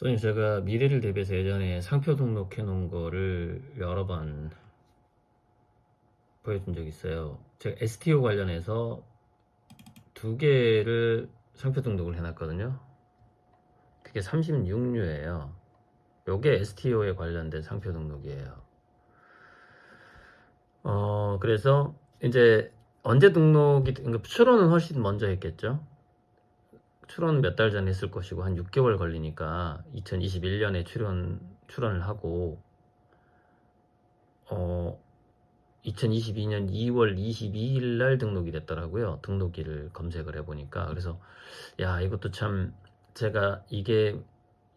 선생님 제가 미래를 대비해서 예전에 상표 등록해 놓은 거를 여러 번 보여준 적이 있어요. 제가 STO 관련해서 두 개를 상표 등록을 해놨거든요. 그게 36류예요. 요게 STO에 관련된 상표 등록이에요. 어 그래서 이제 언제 등록이 그러니까 출원은 훨씬 먼저 했겠죠. 출원 몇 달 전에 했을 것이고 한 6개월 걸리니까 2021년에 출원 출원을 하고 어 2022년 2월 22일 날 등록이 됐더라고요. 등록일을 검색을 해 보니까 그래서 야 이것도 참 제가 이게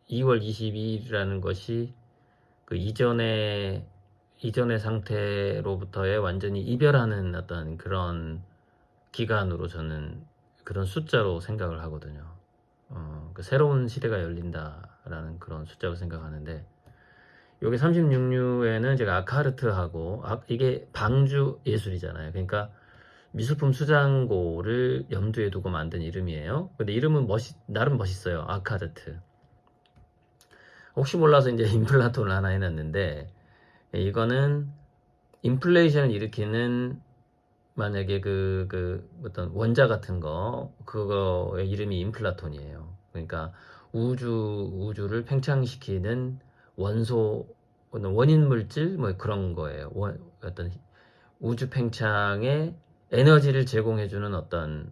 2월 22일이라는 것이 그 이전의 이전의 상태로부터의 완전히 이별하는 어떤 그런 기간으로 저는 그런 숫자로 생각을 하거든요. 어, 그 새로운 시대가 열린다라는 그런 숫자로 생각하는데 여기 36류에는 제가 아카르트하고 아, 이게 방주 예술이잖아요. 그러니까 미술품 수장고를 염두에 두고 만든 이름이에요. 근데 이름은 멋있 나름 멋있어요. 아카르트. 혹시 몰라서 이제 인플라톤을 하나 해놨는데 이거는 인플레이션을 일으키는 만약에 그, 그 어떤 원자 같은 거 그거의 이름이 인플라톤이에요. 그러니까 우주 우주를 팽창시키는 원소 원인 물질 뭐 그런 거예요. 원, 어떤 우주 팽창에 에너지를 제공해주는 어떤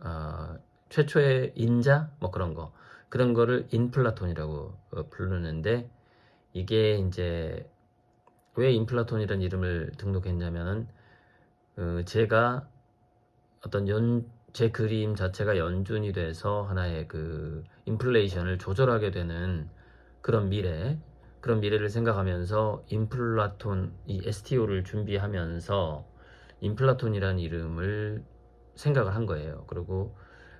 어, 최초의 인자 뭐 그런 거 그런 거를 인플라톤이라고 어, 부르는데 이게 이제 왜 인플라톤이라는 이름을 등록했냐면은 어, 제가 어떤 연, 제 그림 자체가 연준이 돼서 하나의 그 인플레이션을 조절하게 되는 그런 미래, 그런 미래를 생각하면서 인플라톤, 이 STO를 준비하면서 인플라톤이라는 이름을 생각을 한 거예요. 그리고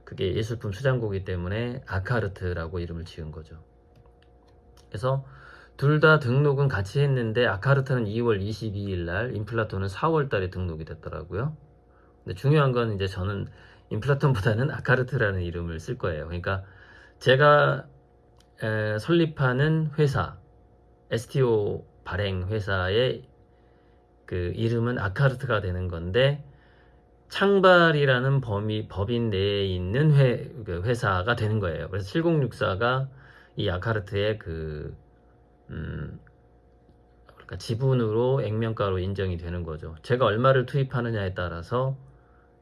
그게 예술품 수장고기 때문에 아카르트라고 이름을 지은 거죠. 그래서 둘 다 등록은 같이 했는데 아카르트는 2월 22일 날, 인플라톤은 4월 달에 등록이 됐더라고요. 근데 중요한 건 이제 저는 인플라톤보다는 아카르트라는 이름을 쓸 거예요. 그러니까 제가 에, 설립하는 회사, STO 발행 회사의 그 이름은 아카르트가 되는 건데 창발이라는 범위 법인 내에 있는 회, 그 회사가 되는 거예요. 그래서 7064가 이 아카르트의 그 음, 그러니까 지분으로 액면가로 인정이 되는 거죠. 제가 얼마를 투입하느냐에 따라서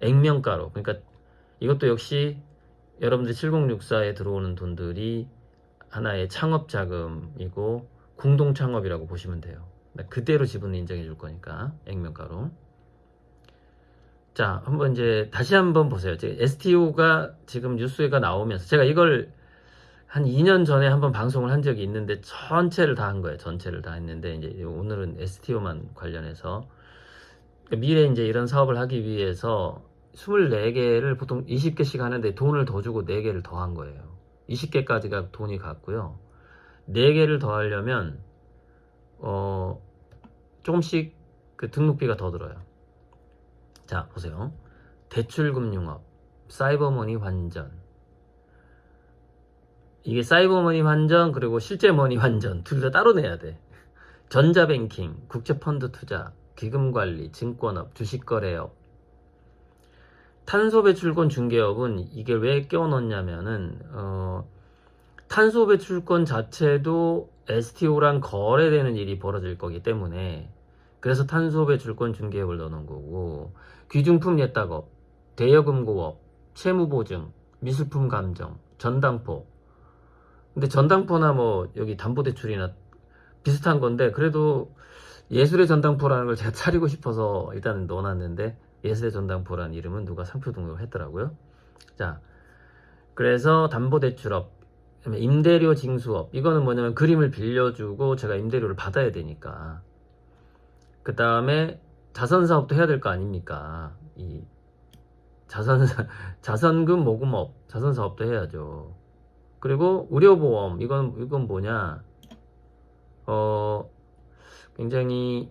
액면가로 그러니까 이것도 역시 여러분들 7064에 들어오는 돈들이 하나의 창업 자금이고 공동 창업이라고 보시면 돼요. 그대로 지분을 인정해 줄 거니까 액면가로. 자, 한번 이제 다시 한번 보세요. STO가 지금 뉴스가 나오면서 제가 이걸 한 2년 전에 한번 방송을 한 적이 있는데 전체를 다 한 거예요. 전체를 다 했는데 이제 오늘은 STO만 관련해서 미래 이제 이런 사업을 하기 위해서 24개를 보통 20개씩 하는데 돈을 더 주고 4개를 더 한 거예요. 20개까지가 돈이 갔고요. 4개를 더 하려면 어 조금씩 그 등록비가 더 들어요. 자, 보세요. 대출금융업, 사이버머니 환전, 이게 사이버 머니 환전 그리고 실제 머니 환전 둘 다 따로 내야 돼. 전자뱅킹, 국제 펀드 투자, 기금 관리, 증권업, 주식 거래업, 탄소 배출권 중개업은 이게 왜 껴넣냐면은 어, 탄소 배출권 자체도 STO랑 거래되는 일이 벌어질 거기 때문에 그래서 탄소 배출권 중개업을 넣는 거고 귀중품 예탁업, 대여금고업, 채무보증, 미술품 감정, 전당포 근데 전당포나 뭐 여기 담보대출이나 비슷한 건데 그래도 예술의 전당포라는 걸 제가 차리고 싶어서 일단은 넣어놨는데 예술의 전당포라는 이름은 누가 상표 등록을 했더라고요. 자, 그래서 담보대출업, 임대료 징수업 이거는 뭐냐면 그림을 빌려주고 제가 임대료를 받아야 되니까 그 다음에 자선사업도 해야 될 거 아닙니까? 이 자선 자선금 모금업 자선사업도 해야죠. 그리고 의료보험 이건 이건 뭐냐 어 굉장히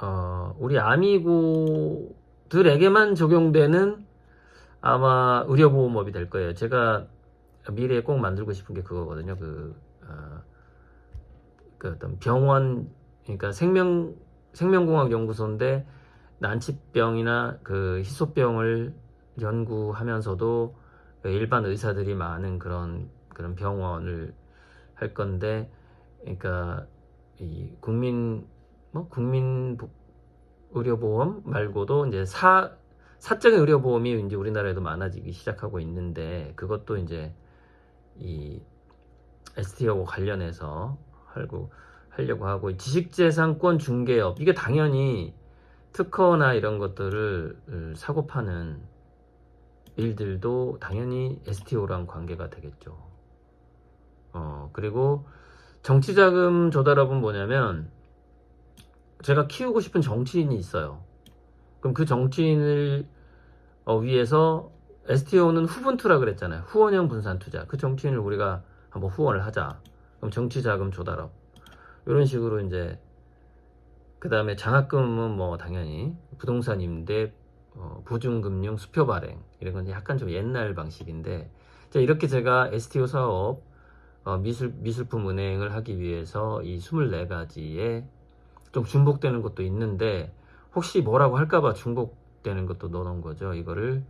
어 우리 아미고들에게만 적용되는 아마 의료보험업이 될 거예요. 제가 미래에 꼭 만들고 싶은 게 그거거든요. 그, 어, 그 어떤 병원, 그러니까 생명, 생명공학 연구소인데 난치병이나 그 희소병을 연구하면서도 그 일반 의사들이 많은 그런 그런 병원을 할 건데, 그러니까 이 국민 뭐 국민 보- 의료보험 말고도 이제 사 사적인 의료보험이 이제 우리나라에도 많아지기 시작하고 있는데 그것도 이제 이 ST하고 관련해서 하고 하려고 하고 이 지식재산권 중개업. 이게 당연히 특허나 이런 것들을 을 사고 파는 일들도 당연히 STO랑 관계가 되겠죠. 어 그리고 정치자금 조달업은 뭐냐면 제가 키우고 싶은 정치인이 있어요. 그럼 그 정치인을 어, 위해서 STO는 후분투라 그랬잖아요. 후원형 분산 투자. 그 정치인을 우리가 한번 후원을 하자. 그럼 정치 자금 조달업. 이런 식으로 이제 그 다음에 장학금은 뭐 당연히 부동산 임대, 어, 보증금융 수표 발행 이런 건 약간 좀 옛날 방식인데 자, 이렇게 제가 STO 사업 어, 미술 미술품 은행을 하기 위해서 이 24가지의 좀 중복되는 것도 있는데 혹시 뭐라고 할까봐 중복되는 것도 넣어놓은 거죠. 이거를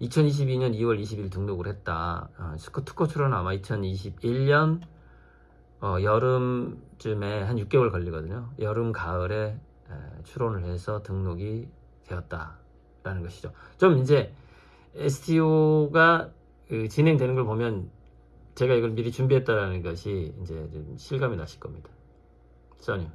2022년 2월 20일 등록을 했다. 어, 스코 특허 출원은 아마 2021년 어, 여름쯤에 한 6개월 걸리거든요. 여름 가을에 에, 출원을 해서 등록이 되었다 라는 것이죠. 좀 이제 STO가 그 진행되는 걸 보면 제가 이걸 미리 준비했다라는 것이 이제 좀 실감이 나실 겁니다. 써니.